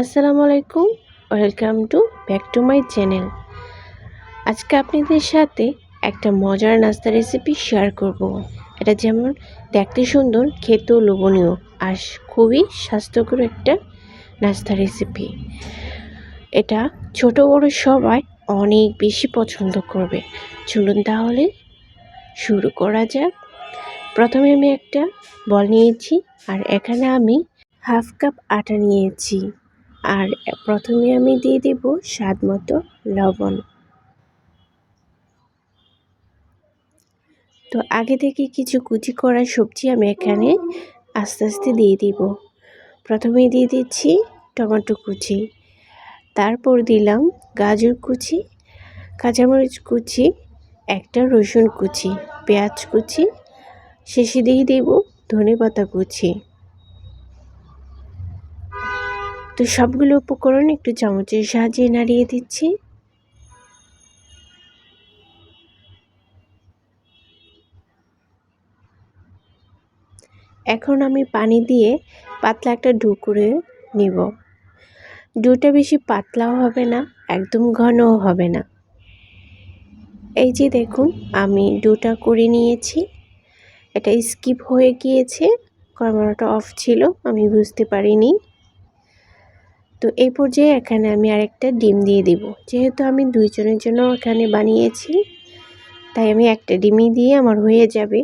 আসসালামু আলাইকুম, welcome to back to my channel. আজকে আপনাদের সাথে একটা মজার নাস্তা রেসিপি শেয়ার করব। এটা যেমন দেখতে সুন্দর, খেতেও লোভনীয়, আর খুবই স্বাস্থ্যকর একটা নাস্তা রেসিপি। এটা ছোট বড় সবাই অনেক বেশি পছন্দ করবে। চলুন তাহলে শুরু করা যাক। প্রথমে আমি একটা বল নিয়েছি, আর এখানে আমি হাফ কাপ আটা নিয়েছি। আর প্রথমে আমি দিয়ে দেব স্বাদ মতো লবণ। তো আগে থেকে কিছু কুচি করা সবজি আমি এখানে আস্তে আস্তে দিয়ে দিব। প্রথমে দিয়ে দিচ্ছি টমেটো কুচি, তারপর দিলাম গাজর কুচি, কাঁচামরিচ কুচি, একটা রসুন কুচি, পেঁয়াজ কুচি, শেষে দিয়ে দেব ধনে পাতা কুচি। তো সবগুলো উপকরণ একটু চামচের সাহায্যে নাড়িয়ে দিচ্ছি। এখন আমি পানি দিয়ে পাতলা একটা ডু করে নিব। ডুটা বেশি পাতলাও হবে না, একদম ঘনও হবে না। এই যে দেখুন, আমি ডুটা করে নিয়েছি। এটা স্কিপ হয়ে গিয়েছে, ক্যামেরাটা অফ ছিল, আমি বুঝতে পারিনি। তো এই পর্যায়ে এখানে আমি আরেকটা ডিম দিয়ে দিব। যেহেতু আমি দুইজনের জন্য এখানে বানিয়েছি, তাই আমি একটা ডিমই দিয়ে আমার হয়ে যাবে।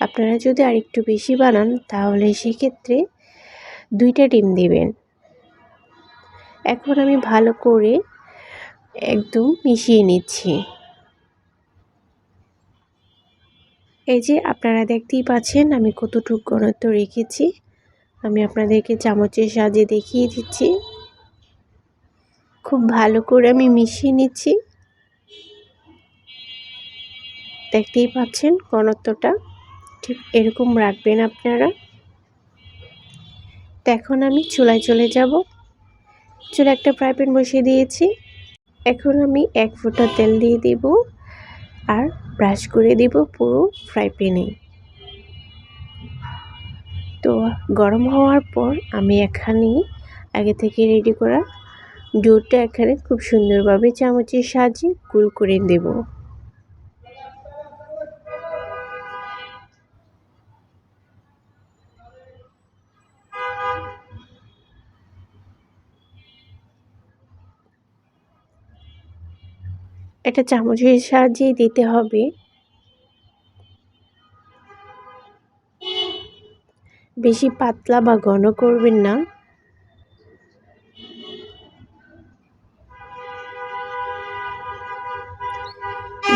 আপনারা যদি আরেকটু বেশি বানান, তাহলে সেক্ষেত্রে দুইটা ডিম দেবেন। এখন আমি ভালো করে একদম মিশিয়ে নিচ্ছি। এই যে আপনারা দেখতেই পাচ্ছেন আমি কতটুকু ঘনত্ব রেখেছি। আমি আপনাদেরকে চামচের সাহায্যে দেখিয়ে দিচ্ছি। খুব ভালো করে আমি মিশিয়ে নিচ্ছি। দেখতেই পাচ্ছেন ঘনত্বটা? ঠিক এরকম রাখবেন আপনারা। এখন আমি চুলায় চলে যাব। চুলা একটা ফ্রাই প্যান বসিয়ে দিয়েছি। এখন আমি এক ফোঁটা তেল দিয়ে দিব আর ব্রাশ করে দিব পুরো ফ্রাই প্যানে। গরম হওয়ার পর আমি এখানে আগে থেকে রেডি করা ডোটা এখানে খুব সুন্দরভাবে চামচের সাহায্যে গুল করে দেব। এটা চামচের সাহায্যেই দিতে হবে। বেশি পাতলা বা ঘন করবেন না।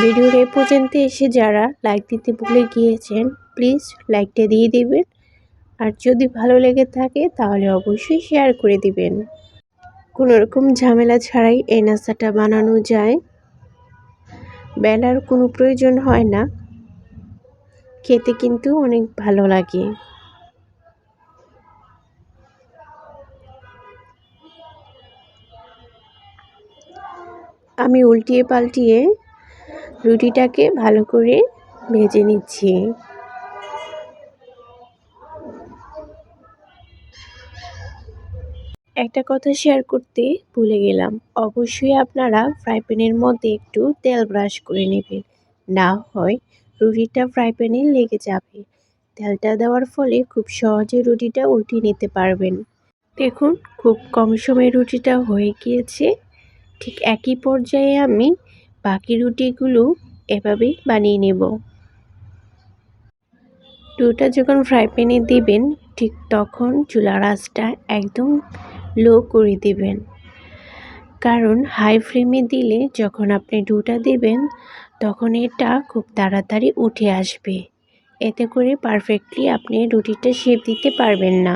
ভিডিওর এ পর্যন্ত এসে যারা লাইক দিতে ভুলে গিয়েছেন প্লিজ লাইকটা দিয়ে দিবেন। আর যদি ভালো লেগে থাকে, তাহলে অবশ্যই শেয়ার করে দিবেন। কোনো রকম ঝামেলা ছাড়াই এই নাস্তাটা বানানো যায়। বেলার কোনো প্রয়োজন হয় না। খেতে কিন্তু অনেক ভালো লাগে। আমি উল্টিয়ে পাল্টিয়ে রুটিটাকে ভালো করে ভেজে নিচ্ছি। একটা কথা শেয়ার করতে ভুলে গেলাম। অবশ্যই আপনারা ফ্রাই প্যানের মধ্যে একটু তেল ব্রাশ করে নেবেন। না হয় রুটিটা ফ্রাই প্যানে লেগে যাবে। তেলটা দেওয়ার ফলে খুব সহজে রুটিটা উল্টে নিতে পারবেন। দেখুন, খুব কম সময়ে রুটিটা হয়ে গিয়েছে। ঠিক একই পর্যায়ে আমি বাকি রুটিগুলো এভাবেই বানিয়ে নেব। ডোটা যখন ফ্রাই প্যানে দিবেন, ঠিক তখন চুলার আঁচটা একদম লো করে দিবেন। কারণ হাই ফ্লেমে দিলে যখন আপনি ডোটা দেবেন, তখন এটা খুব তাড়াতাড়ি উঠে আসবে। এতে করে পারফেক্টলি আপনি রুটিটা শেপ দিতে পারবেন না।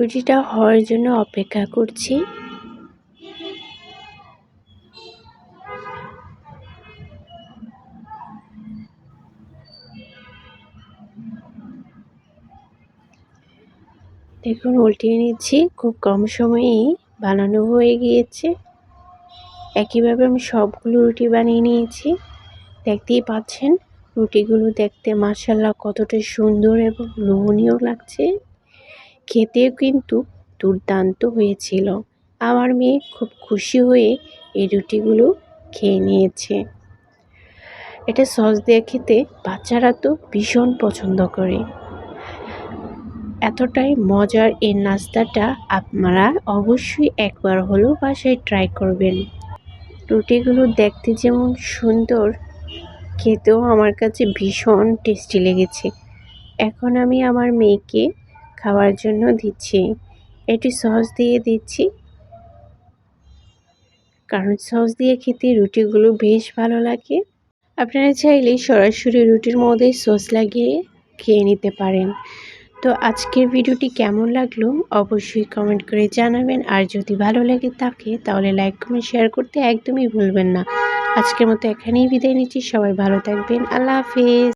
রুটিটা হওয়ার জন্য অপেক্ষা করছি। দেখুন, উল্টিয়ে নিচ্ছি। খুব কম সময়েই বানানো হয়ে গিয়েছে। একইভাবে আমি সবগুলো রুটি বানিয়ে নিয়েছি। দেখতেই পাচ্ছেন, রুটিগুলো দেখতে মার্শাল্লাহ কতটা সুন্দর এবং লোভনীয় লাগছে। খেতেও কিন্তু দুর্দান্ত হয়েছিল। আমার মেয়ে খুব খুশি হয়ে এই রুটিগুলো খেয়ে নিয়েছে। এটা সস দিয়ে খেতে বাচ্চারা তো ভীষণ পছন্দ করে। এতটাই মজার এই নাস্তাটা আপনারা অবশ্যই একবার হলেও বাসায় ট্রাই করবেন। রুটিগুলো দেখতে যেমন সুন্দর, খেতেও আমার কাছে ভীষণ টেস্টি লেগেছে। এখন আমি আমার মেয়েকে খাওয়ার জন্য দিচ্ছি। এটি সস দিয়ে দিচ্ছি। কারণ সস দিয়ে খেতে রুটিগুলো বেশ ভালো লাগে। আপনারা চাইলে সরাসরি রুটির মধ্যে সস লাগিয়ে খেয়ে নিতে পারেন। তো আজকের ভিডিওটি কেমন লাগল অবশ্যই কমেন্ট করে জানাবেন। আর যদি ভালো লাগে থাকে, তাহলে লাইক, কমেন্ট, শেয়ার করতে একদমই ভুলবেন না। আজকের মতো এখানেই বিদায় নিচ্ছি। সবাই ভালো থাকবেন। আল্লাহ হাফিজ।